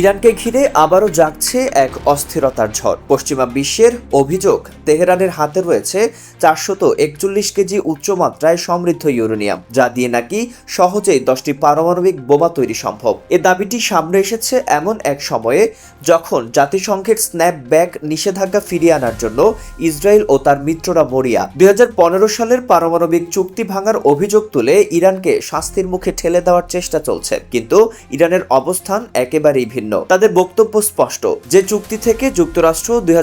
ইরানকে ঘিরে আবারও জাগছে এক অস্থিরতার ঝড়। পশ্চিমা বিশ্বের অভিযোগ, তেহরানের হাতে রয়েছে চারশত একচল্লিশ কেজি উচ্চমাত্রায় সমৃদ্ধ ইউরেনিয়াম, যা দিয়ে নাকি সহজেই দশটি পারমাণবিক বোমা তৈরি সম্ভব। এ দাবিটি সামনে এসেছে এমন এক সময়ে যখন জাতিসংঘের স্ন্যাপব্যাক নিষেধাজ্ঞা ফিরিয়ে আনার জন্য ইসরায়েল ও তার মিত্ররা মরিয়া। দুই হাজার পনেরো সালের পারমাণবিক চুক্তি ভাঙার অভিযোগ তুলে ইরানকে শাস্তির মুখে ঠেলে দেওয়ার চেষ্টা চলছে। কিন্তু ইরানের অবস্থান একেবারেই ভিন্ন। তাদের বক্তব্য স্পষ্ট। যে চুক্তি থেকে যুক্তরাষ্ট্র দুই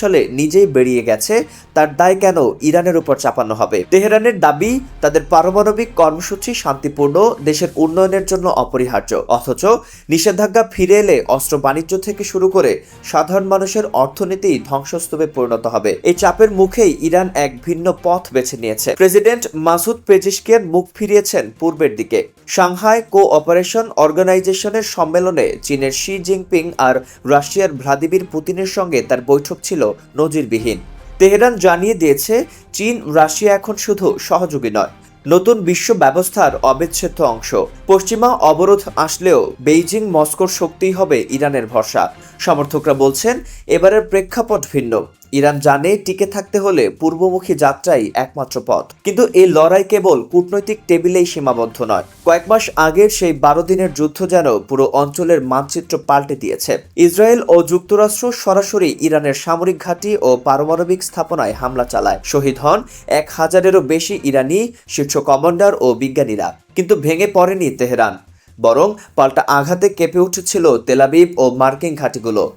সালে নিজেই বেরিয়ে গেছে, তার দায় কেন ইরানের উপর চাপানো হবে? তেহরানের দাবি, তাদের পারমাণবিক কর্মসূচি শান্তিপূর্ণ, দেশের উন্নয়নের জন্য অপরিহার্য। অথচ নিষেধাজ্ঞা ফিরে এলে অস্ত্র বাণিজ্য থেকে শুরু করে সাধারণ মানুষের অর্থনীতি ধ্বংসস্তূপে পরিণত হবে। এই চাপের মুখেই ইরান এক ভিন্ন পথ বেছে নিয়েছে। প্রেসিডেন্ট মাসুদ পেজিশকিয়ান মুখ ফিরিয়েছেন পূর্বের দিকে। সাংহাই কো অপারেশন অর্গানাইজেশনের সম্মেলনে চীনের শি জিনপিং আর রাশিয়ার ভ্লাদিমির পুতিনের সঙ্গে তার বৈঠক ছিল নজিরবিহীন। তেহরান জানিয়ে দিয়েছে, চীন, রাশিয়া এখন শুধু সহযোগী নয়, নতুন বিশ্ব ব্যবস্থার অবিচ্ছেদ্য অংশ। পশ্চিমা অবরোধ আসলেও বেইজিং, মস্কোর শক্তিই হবে ইরানের ভরসা। সমর্থকরা বলছেন, এবারের প্রেক্ষাপট ভিন্ন। ইরান জানে টিকে থাকতে হলে পূর্বমুখী যাত্রাই একমাত্র পথ। কিন্তু এই লড়াই কেবল কূটনৈতিক টেবিলেই সীমাবদ্ধ নয়। কয়েক মাস আগের সেই বারো দিনের যুদ্ধ যেন পুরো অঞ্চলের মানচিত্র পাল্টে দিয়েছে। ইসরায়েল ও যুক্তরাষ্ট্র সরাসরি ইরানের সামরিক ঘাঁটি ও পারমাণবিক স্থাপনায় হামলা চালায়। শহীদ হন এক হাজারেরও বেশি ইরানি শীর্ষ কমান্ডার ও বিজ্ঞানীরা। কিন্তু ভেঙে পড়েনি তেহরান। বরং পাল্টা আঘাতে কেঁপে উঠেছিল তেলাবিব ও মার্কিন ঘাঁটিগুলো।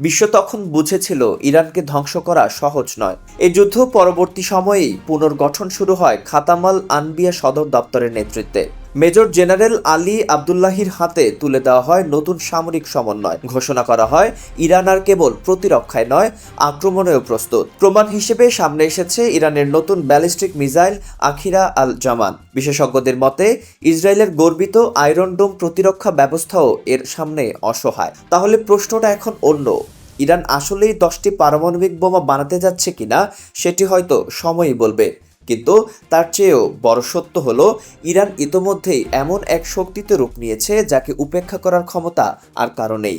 বিশ্ব তখন বুঝেছিল ইরানকে ধ্বংস করা সহজ নয়। এ যুদ্ধ পরবর্তী সময়েই পুনর্গঠন শুরু হয় খাতামাল আনবিয়া সদর দপ্তরের নেতৃত্বে। মেজর জেনারেল আলী আবদুল্লাহির হাতে তুলে দেওয়া হয় নতুন সামরিক সমন্বয়। ঘোষণা করা হয়, ইরান আর কেবল প্রতিরক্ষায় নয়, আক্রমণেও প্রস্তুত। প্রমাণ হিসেবে সামনে এসেছে ইরানের নতুন ব্যালিস্টিক মিসাইল আখিরা আল জামান বিশেষজ্ঞদের মতে, ইসরায়েলের গর্বিত আয়রন ডোম প্রতিরক্ষা ব্যবস্থাও এর সামনে অসহায়। তাহলে প্রশ্নটা এখন অন্য। ইরান আসলেই দশটি পারমাণবিক বোমা বানাতে যাচ্ছে কিনা, সেটি হয়তো সময়ই বলবে। কিন্তু তার চেয়েও বড় সত্য হল, ইরান ইতোমধ্যেই এমন এক শক্তিতে রূপ নিয়েছে যাকে উপেক্ষা করার ক্ষমতা আর কারণেই